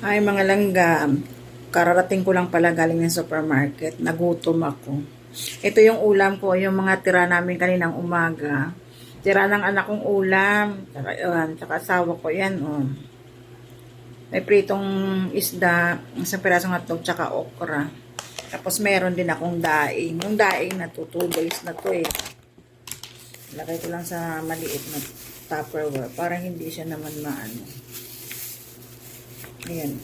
Ay, mga langga, kararating ko lang pala galing ng supermarket. Nagutom ako. Ito yung ulam ko, yung mga tira namin kaninang umaga. Tira ng anak kong ulam. Tsaka, yun, tsaka asawa ko yan, oh. May pritong isda, isang pirasong hotdog, tsaka okra. Tapos meron din akong daing. Yung daing na to, two days na to eh. Lagay ko lang sa maliit na tupperware para hindi siya naman maano. Ayan.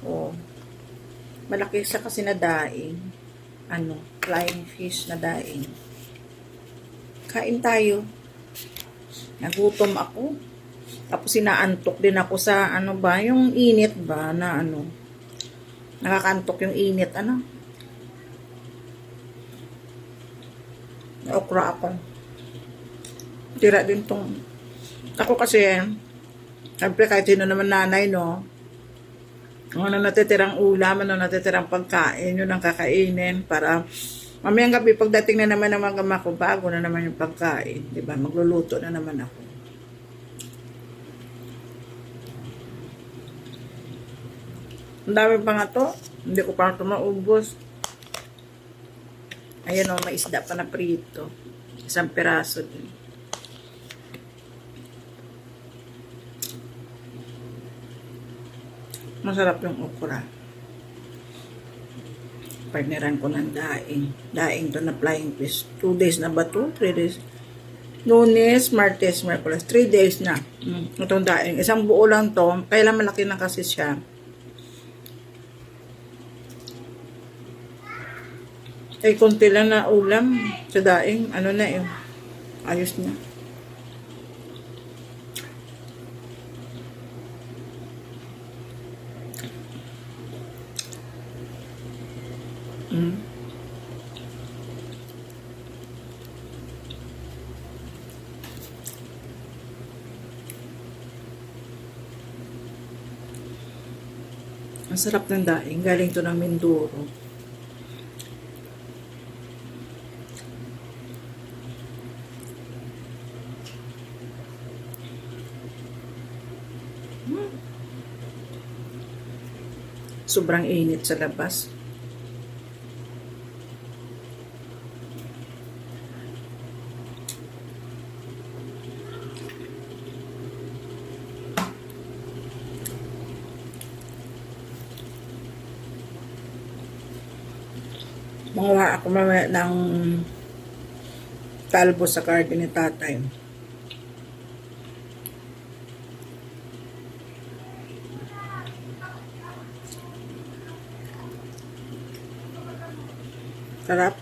Oh. Malaki siya kasi na daing. Ano, flying fish na daing. Kain tayo. Nagutom ako. Tapos sinaantok din ako sa ano ba, yung init ba na ano. Nakakantok yung init, ano. Okra ako. Tira din tong ako kasi Siyempre, kahit sino naman nanay, no? Ano natitirang ulam, ano natitirang pagkain, yun ang kakainin para mamayang gabi, pagdating na naman ng mga gama ko, bago na naman yung pagkain. di ba Magluluto na naman ako. Ang dami pa nga to. Hindi ko pa ito maubos. Ayan o, may isda pa na prito. Isang piraso din. Masarap yung okra. Partneran ko ng daing. Daing to na flying fish. Two days na ba to? Three days. Lunes, Martes, Merkulas. Three days na. Mm, itong daing. Isang buo lang to. Kailan malaki na kasi siya. Eh, konti lang na ulam sa daing. Ano na yun? Ayos na. Mm. Ang sarap ng daing. Galing to ng Mindoro. Hmm. Sobrang init sa labas. Manguha ako mamaya ng talbo sa garden ni tatay. Sarap.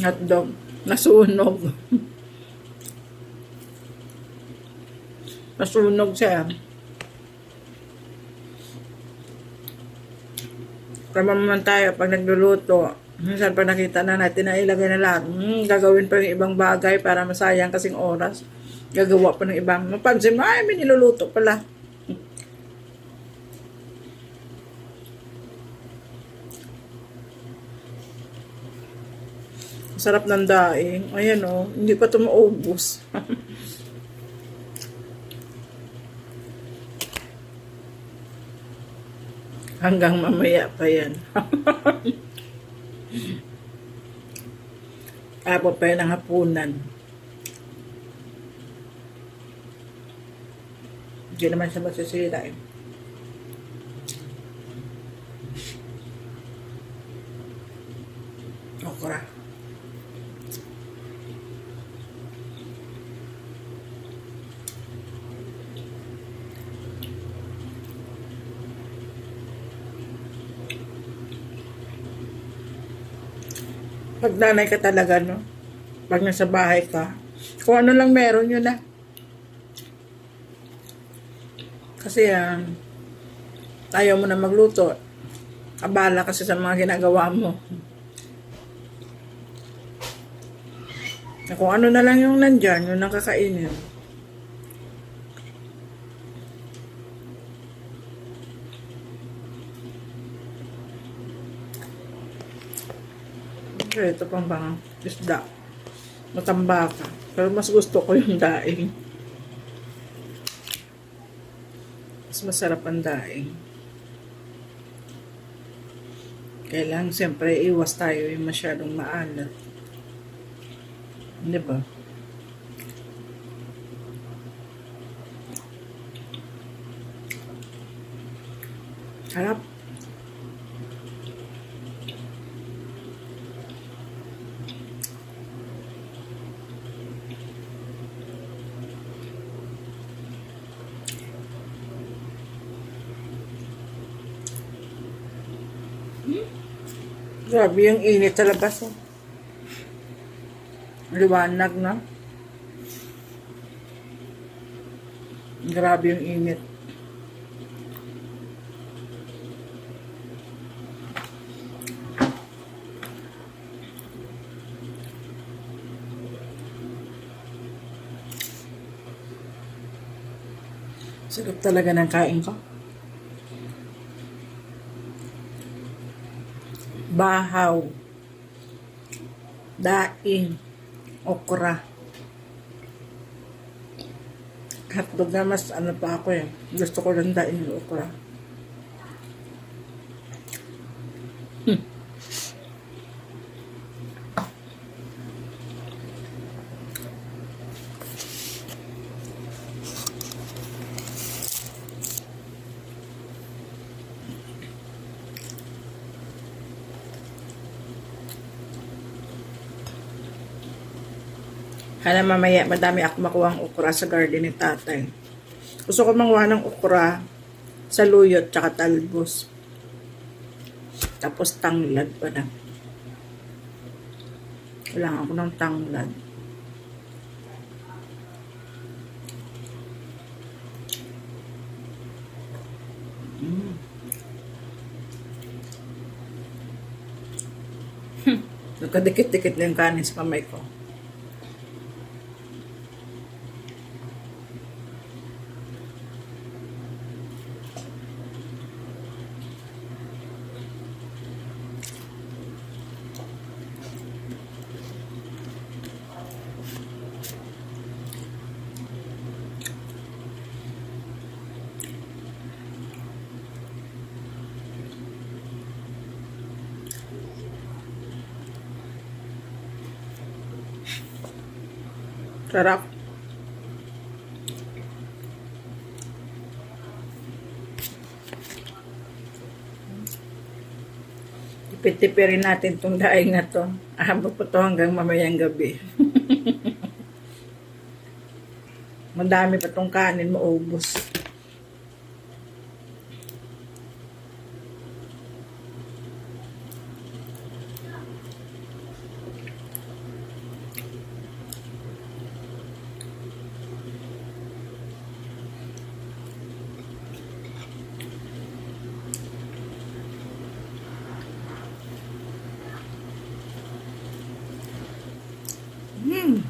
Hotdog. Nasunog. Nasunog siya. Tama naman tayo pag nagluluto. Minsan pa nakita na natin na ilagay na lahat. Hmm, gagawin pa yung ibang bagay para masayang kasing oras. Gagawa pa ng ibang. Mapansin mo, ay, may pala. Sarap ng daing. Ayan o, oh, hindi pa ito maubos. Hanggang mamaya pa yan. Apo pa yan ang hapunan. Hindi naman siya masisira eh. Okra. Pag nanay ka talaga, no? Pag nasa bahay ka, kung ano lang meron yun na. Kasi yan, ayaw mo na magluto. Abala kasi sa mga ginagawa mo. Kung ano na lang yung nandyan, yung nakakainin. Kaya ito pang mga isda. Matambaka. Pero mas gusto ko yung daing. Mas masarap ang daing. Kailangan siyempre iwas tayo yung masyadong maalat. Di ba? Grabe yung init sa labas. Oh. Liwanag na. Grabe yung init. Sarap talaga ng kain ko. Bahaw. Daing. Okra. Hotdog na mas ano pa ako eh. Gusto ko lang daing okra. Kaya mamaya, madami ako makuha ang okra sa garden ni tatay. Gusto ko manguha ng okra sa luyot tsaka talbos. Tapos tanglad pa na. Kailangan ako ng tanglad. Mm. Hmm. Nagkadikit-dikit na yung kanin sa kamay ko. Sarap. Tipid-tipirin natin itong daing na to. Ahabot po to hanggang mamayang gabi. Madami pa tong kanin maubos. Hmm.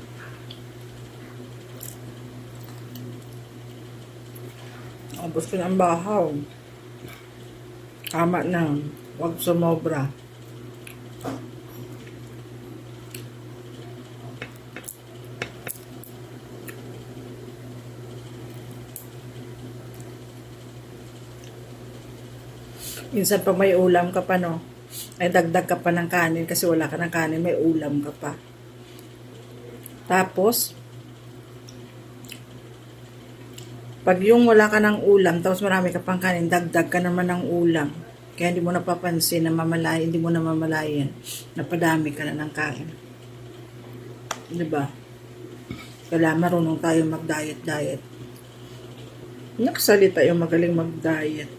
Ubus ko ng bahaw. Tama na. Huwag sumobra. Minsan pag may ulam ka pa, no? Ay dagdag ka pa ng kanin kasi wala ka ng kanin, may ulam ka pa. Tapos, pag yung wala ka ng ulam, tapos marami ka pang kanin, dagdag ka naman ng ulam. Kaya hindi mo napapansin na mamalay, hindi mo na mamalayan. Napadami ka na ng kain. Di ba? Kailangan marunong tayo mag-diet-diet. Nakasalita yung magaling mag-diet.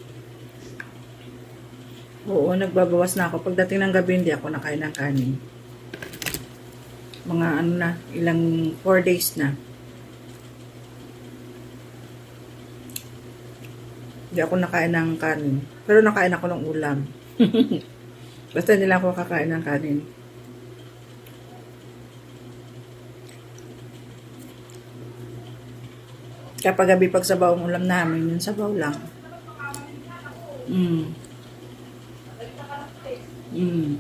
Oo, nagbabawas na ako. Pagdating ng gabi, hindi ako nakain ng kanin mga ano na, ilang 4 days na. Hindi ako nakain ng kanin. Pero nakain ako ng ulam. Basta lang ako kakain ng kanin. Kapag gabi pag sabaw ang ulam namin, yung sabaw lang. Mm. Mm.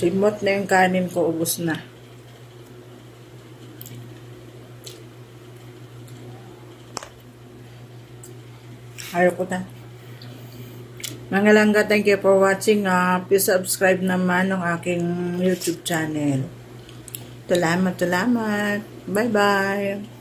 Simot na yung kanin ko, ubos na. Ayaw ko na. Mga langga, thank you for watching. Uh, please subscribe naman ng aking YouTube channel. Salamat, salamat. Bye-bye.